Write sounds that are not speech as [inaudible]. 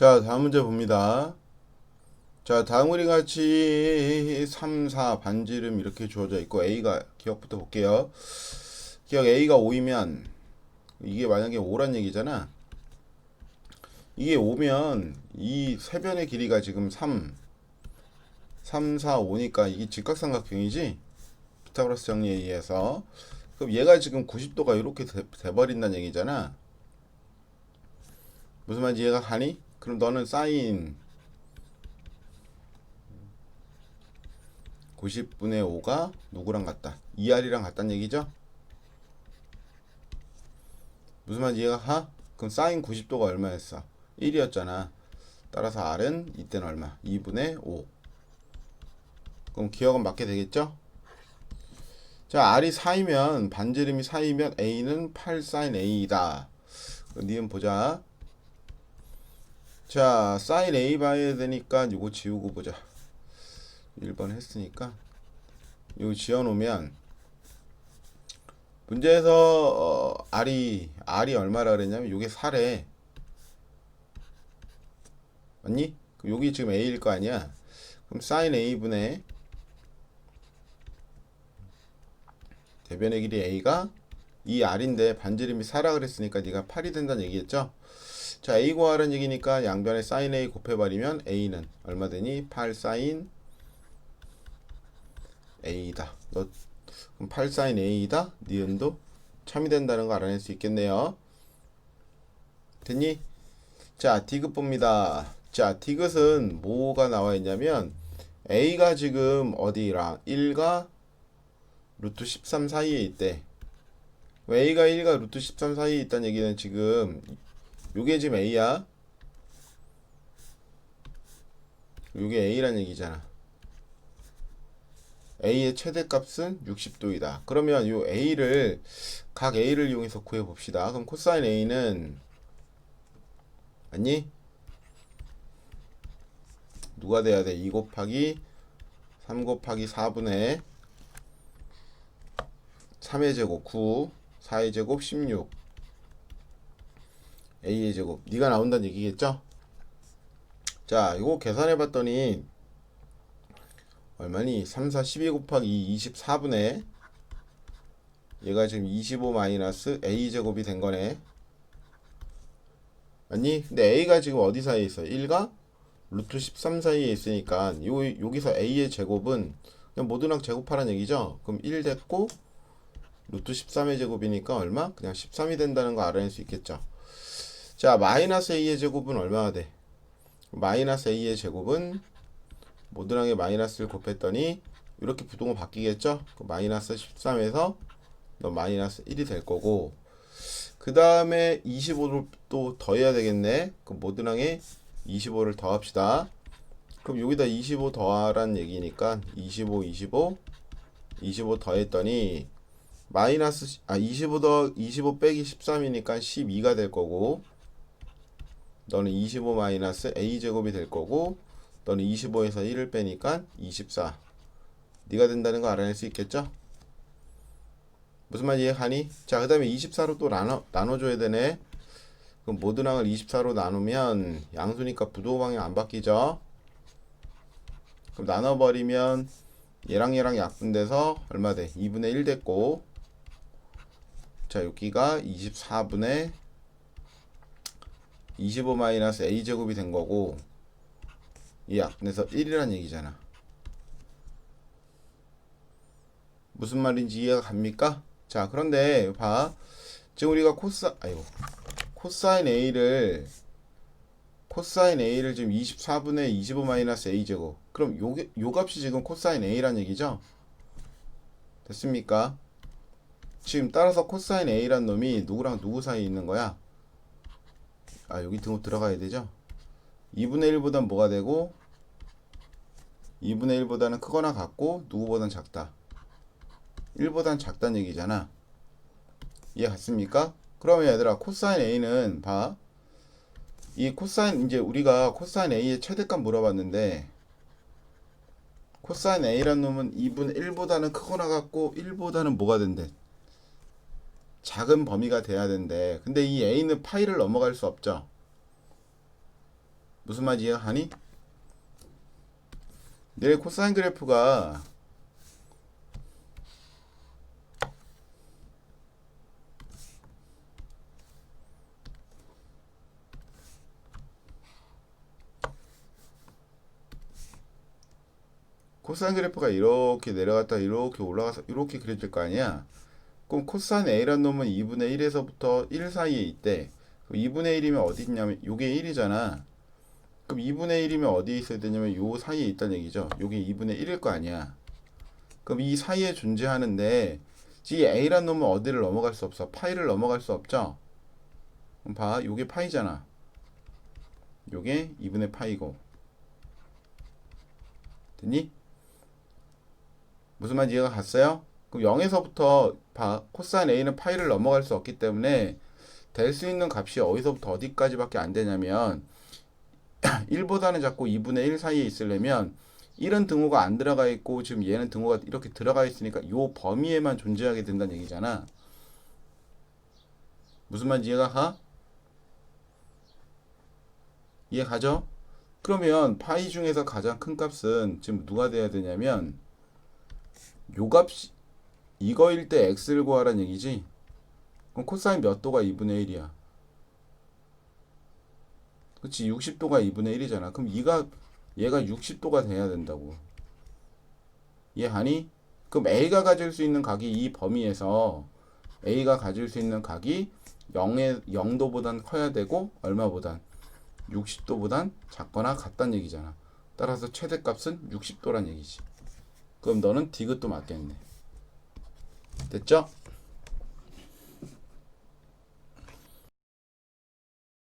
자, 다음 문제 봅니다. 자, 다음우리 같이 3, 4 반지름 이렇게 주어져 있고 A가 기억부터 볼게요. 기억 A가 5이면 이게 만약에 5란 얘기잖아. 이게 5면 이 세 변의 길이가 지금 3, 3, 4, 5니까 이게 직각삼각형이지? 피타고라스 정리에 의해서. 그럼 얘가 지금 90도가 이렇게 돼, 돼버린다는 얘기잖아. 무슨 말인지 이해가 가니? 그럼 너는 사인 90분의 5가 누구랑 같다? 2R이랑 같다는 얘기죠? 무슨 말인지 이해가 가? 그럼 사인 90도가 얼마였어? 1이었잖아. 따라서 R은 이때는 얼마? 2분의 5. 그럼 기억은 맞게 되겠죠? 자, R이 4이면 반지름이 4이면 A는 8 sin A이다. 니은 보자. 자, sin A 봐야 되니까 이거 지우고 보자. 1번 했으니까 이거 지어놓으면 문제에서 어, R이 R이 얼마라 그랬냐면 이게 4래. 맞니? 그럼 여기 지금 A일 거 아니야? 그럼 sin A분의 대변의 길이 A가 이 R인데 반지름이 4라 그랬으니까 네가 8이 된다는 얘기겠죠? 자, A 구하라는 얘기니까 양변에 sin A 곱해버리면 A는 얼마 되니? 8 sin A다. 너 그럼 8 sin A다? 니은도 참이 된다는 거 알아낼 수 있겠네요. 됐니? 자, 디귿 봅니다. 자, 디귿은 뭐가 나와 있냐면 A가 지금 어디랑 1과 루트 13 사이에 있대. 왜 A가 1과 루트 13 사이에 있다는 얘기는 지금 요게 지금 A야. 요게 A란 얘기잖아. A의 최대값은 60도이다. 그러면 요 A를 각 A를 이용해서 구해 봅시다. 그럼 코사인 A는 아니 누가 돼야 돼? 2 곱하기 3 곱하기 4분의 3의 제곱 9 4의 제곱 16 A의 제곱 네가 나온다는 얘기겠죠? 자 이거 계산해 봤더니 얼마니? 3, 4, 12 곱하기 2, 24분의 얘가 지금 25 마이너스 A 제곱이 된 거네 맞니? 근데 A가 지금 어디 사이에 있어? 1과 루트 13 사이에 있으니까 요, 여기서 A의 제곱은 그냥 모두랑 제곱하라는 얘기죠? 그럼 1 됐고 루트 13의 제곱이니까 얼마? 그냥 13이 된다는 거 알아낼 수 있겠죠? 자, 마이너스 A의 제곱은 얼마나 돼? 마이너스 A의 제곱은 모드랑의 마이너스를 곱했더니 이렇게 부동은 바뀌겠죠? 그 마이너스 13에서 너 마이너스 1이 될 거고 그 다음에 25를 또 더해야 되겠네 그 모드랑의 25를 더합시다 그럼 여기다 25 더하란 얘기니까 25 25 25 더했더니 마이너스 아 25 더 25 빼기 13이니까 12가 될 거고 너는 25 마이너스 a 제곱이 될 거고 너는 25에서 1을 빼니까 24 네가 된다는 거 알아낼 수 있겠죠? 무슨 말 이해가니? 자, 그 다음에 24로 또 나눠, 나눠줘야 되네. 그럼 모드랑을 24로 나누면 양수니까 부도 방향 안 바뀌죠? 그럼 나눠버리면 얘랑 얘랑 약분돼서 얼마 돼? 2분의 1 됐고 자, 여기가 24분의 25 마이너스 a 제곱이 된 거고 이 약분해서 1이란 얘기잖아. 무슨 말인지 이해가 갑니까? 자, 그런데 봐. 지금 우리가 코사 아이고. 코사인 a를 코사인 a를 지금 24분의 25 마이너스 a 제곱. 그럼 요게 요 값이 지금 코사인 a란 얘기죠? 됐습니까? 지금 따라서 코사인 a란 놈이 누구랑 누구 사이에 있는 거야? 아, 여기 등호 들어가야 되죠? 2분의 1보단 뭐가 되고 2분의 1보다는 크거나 같고 누구보단 작다. 1보단 작다는 얘기잖아. 이해 갔습니까? 그러면 얘들아 코사인 A는 봐. 이 코사인 이제 우리가 코사인 A의 최대값 물어봤는데 코사인 A란 놈은 2분의 1보다는 크거나 같고 1보다는 뭐가 된대? 작은 범위가 돼야 된대. 근데 이 A는 파이를 넘어갈 수 없죠. 무슨 말인지 이해하니? 내 코사인 그래프가 코사인 그래프가 이렇게 내려갔다 이렇게 올라가서 이렇게 그려질 거 아니야? 그럼 코사인 A란 놈은 2분의 1에서부터 1 사이에 있대. 그럼 2분의 1이면 어디 있냐면 요게 1이잖아. 그럼 2분의 1이면 어디에 있어야 되냐면 요 사이에 있다는 얘기죠. 요게 2분의 1일 거 아니야. 그럼 이 사이에 존재하는데 이 A란 놈은 어디를 넘어갈 수 없어. 파이를 넘어갈 수 없죠. 그럼 봐. 요게 파이잖아. 요게 2분의 파이고. 됐니? 무슨 말인지 이해가 갔어요? 그럼 0에서부터 봐. 코사인 A는 파이를 넘어갈 수 없기 때문에 될 수 있는 값이 어디서부터 어디까지밖에 안 되냐면 [clears throat] 1보다는 자꾸 2분의 1 사이에 있으려면 1은 등호가 안 들어가 있고 지금 얘는 등호가 이렇게 들어가 있으니까 요 범위에만 존재하게 된다는 얘기잖아. 무슨 말인지 이해가 가? 이해 가죠? 그러면 파이 중에서 가장 큰 값은 지금 누가 돼야 되냐면 요 값이 이거일 때 x를 구하라는 얘기지. 그럼 코사인 몇 도가 2분의 1이야? 그치 60도가 2분의 1이잖아. 그럼 이가 얘가 60도가 돼야 된다고. 이해하니? 그럼 A가 가질 수 있는 각이 이 범위에서 A가 가질 수 있는 각이 0의 0도보단 커야 되고 얼마보단 60도보단 작거나 같다는 얘기잖아. 따라서 최대값은 60도란 얘기지. 그럼 너는 디귿도 맞겠네. 됐죠?